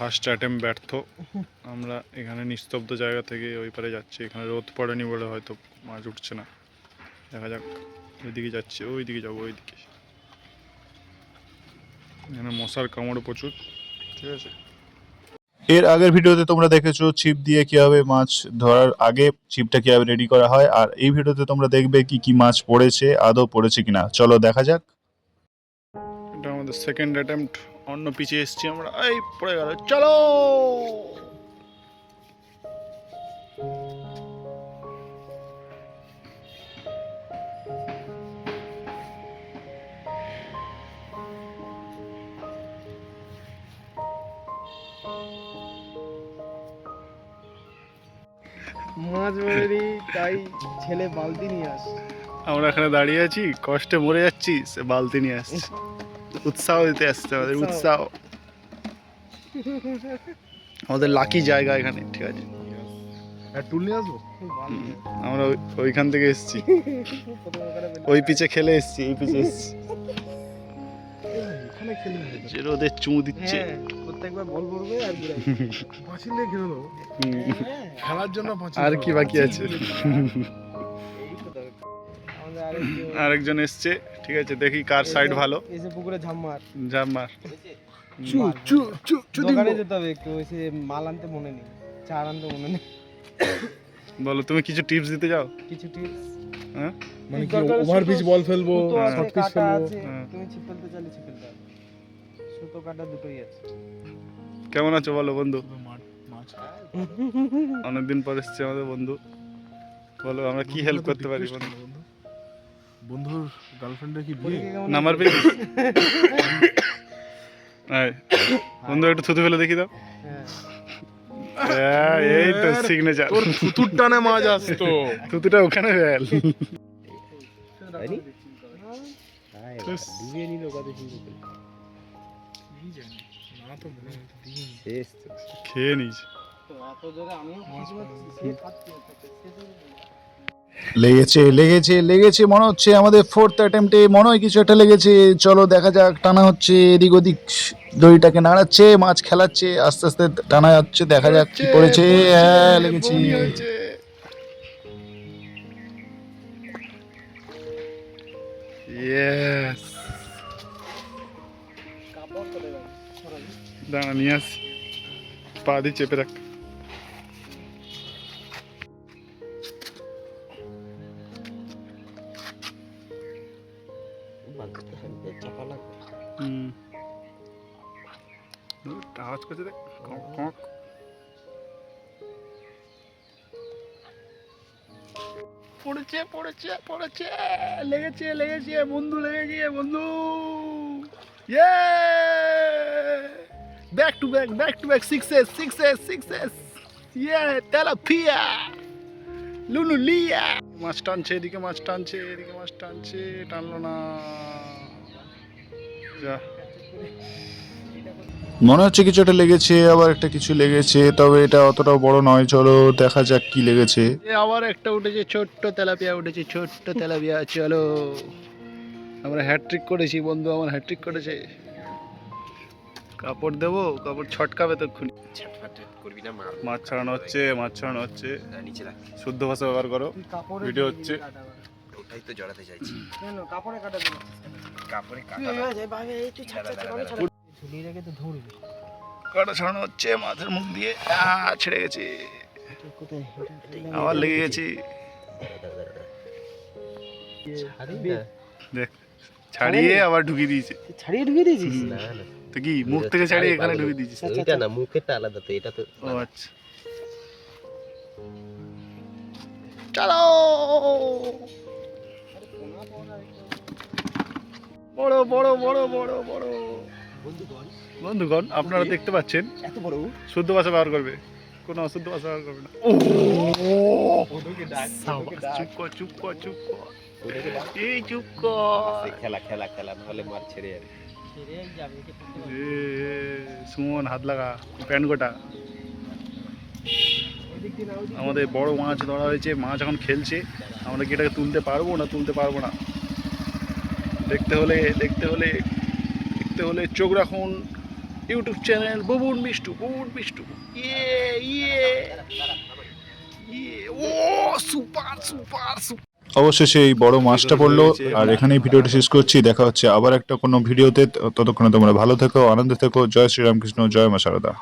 First attempt ব্যর্থ। আমরা এখানে নিস্তব্ধ জায়গা থেকে ওই পারে যাচ্ছি। এখানে রোদ পড়েনি বলে হয়তো মাছ উঠছে না। দেখা যাক ওইদিকে যাচ্ছি ওই দিকে যাব ওইদিকে। এখানে মশার কামড় প্রচুর। ঠিক আছে? এর আগের ভিডিওতে তোমরা দেখেছ ছিপ দিয়ে কীভাবে মাছ ধরার আগে ছিপটা কীভাবে রেডি করা হয়। আর এই ভিডিওতে তোমরা দেখবে কি কি মাছ পড়েছে আদৌ পড়েছে কিনা। চলো দেখা যাক। এটা আমাদের সেকেন্ড অ্যাটেম্প্ট অন্য পিছিয়ে এসেছি আমরা। এই পড়ে গেল। চলো! মাছ তাই ছেলে বালতি নিয়ে আস আমরা এখানে দাঁড়িয়ে আছি কষ্টে মরে যাচ্ছি সে বালতি নিয়ে আসছে। উৎসাহ দিতে আসছে আমাদের উৎসাহ। আমাদের লাকি জায়গা এখানে ঠিক আছে। আমরা ওইখান থেকে এসেছি। ওই পিছে খেলে এসেছি এই পিছে এসেছি। যে রোদের চুমু দিচ্ছে। হ্যাঁ আর কি বাকি দিয়ে আরেকজন আরেকজন এসছে ঠিক আছে দেখি কার সাইড ভালো। এসে পুকুরে ঝাম মার। যা মার। চু চু চু চু দোকানে যেতে হবে একটু এসে মাল আনতে মনে নেই চার আনতে মনে নেই। বলো তুমি কিছু টিপস দিতে যাও কিছু টিপস হ্যাঁ? মানে কি দরকার ওভার পিচ বল ফেলব শর্ট পিচ ফেলব? হ্যাঁ। তুমি ছিপ ফেলতে চাইলে ছিপ ফেলতে সুতো কাটা দুটোই আছে। কেমন আছো বলো বন্ধু? অনেকদিন পর এসছে আমাদের বন্ধু। বলো আমরা কি হেল্প করতে পারি বন্ধু? বন্ধুর গার্লফ্রেন্ডের কি বিয়ে? নাম্বার পেয়ে আয় বন্ধু একটু থুতু ফেলে দেখি দাও। হ্যাঁ। এই তো সিগনেচার তোর থুতুর টানে মাছ আসতো। থুতুটা ওখানে ফেল। ব্যাস। না তো মনে হয় খেয়ে নিস লেগেছে লেগেছে লেগেছে মনে হচ্ছে আমাদের ফোর্থ অ্যাটেম্পটে মনে হয় কিছু একটা লেগেছে। চলো দেখা যাক টানা হচ্ছে এদিক ওদিক দড়িটাকে নাড়াচ্ছে মাছ খেলাচ্ছে আস্তে আস্তে টানা যাচ্ছে দেখা যাক কি পড়েছে। হ্যাঁ লেগেছে। দাঁড়া নিয়ে আসি। পা দিয়ে চেপে রাখ। আওয়াজ করছে কক পড়েছে পড়েছে পড়েছে। লেগেছে লেগেছে, বন্ধু লেগেছে বন্ধু। Yay back to back back to back sixes sixes sixes yay tilapia. Lulu লিয়া মাছ টানছে, এদিকে মাছ টানছে, এদিকে মাছ টানছে, টানলো না। মনে হচ্ছে কিছু একটা লেগেছে আবার একটা কিছু লেগেছে তবে এটা অতটাও বড় নয় চলো দেখা যাক কি লেগেছে। এ আবার একটা উঠেছে ছোট্ট তেলাপিয়া উঠেছে ছোট্ট তেলাপিয়া চলো। আমরা হ্যাট্রিক করেছি বন্ধু আমার হ্যাট্রিক করেছে। কাপড় দেবো কাপড় ছটকাবে তো করবি না মার মাছ ছাড়ানো হচ্ছে। মাছ ছাড়ানো হচ্ছে শুদ্ধ ভাষা ব্যবহার করো। ভিডিও হচ্ছে। ওটাই তো জড়াতে চাইছি। কাপড়ে কাটা। কাপড়ে। ঝুলিয়ে রেখে তো ধরবি। কাটা ছাড়ানো হচ্ছে মাছের মুখ দিয়ে। আহ, ছেড়ে গেছে। আবার লেগে গেছি? দেখ ছাড়িয়ে আবার ঢুকিয়ে দিয়েছে। ছাড়িয়ে ঢুকিয়ে দিয়েছিস? তো কি মুখ থেকে ছাড়িয়ে এখানে ঢুকিয়ে দিয়েছিস? আচ্ছা, এটা না মুখেরটা আলাদা তো এটা তো ও আচ্ছা। চলো বড় বড় বড় বড় বড়। বন্ধুগণ আপনারা দেখতে পাচ্ছেন? এত বড়? শুদ্ধ ভাষা ব্যবহার করবে। কোনো অশুদ্ধ ভাষা ব্যবহার করবে না। ও! চুপ কর চুপ কর চুপ কর। এই চুপ কর। খেলা খেলা খেলা নাহলে মার ছেড়ে যাবে। সুমন হাত লাগা প্যান্ট গোটা। আমাদের বড় মাছ ধরা হয়েছে। মাছ এখন খেলছে। আমরা কি এটাকে তুলতে পারব না তুলতে পারব না? দেখতে হলে দেখতে হলে দেখতে হলে চোখ রাখুন। YouTube channel Babun Mishtu Babun Mishtu. Yay yay yay ও সুপার সুপার সুপার। অবশেষে এই বড় মাছটা পড়ল আর এখানেই ভিডিওটা শেষ করছি। দেখা হচ্ছে আবার একটা কোনো ভিডিওতে। ততক্ষণে তোমরা ভালো থেকো আনন্দে থেকো। জয় শ্রীরামকৃষ্ণ জয় মা সারদা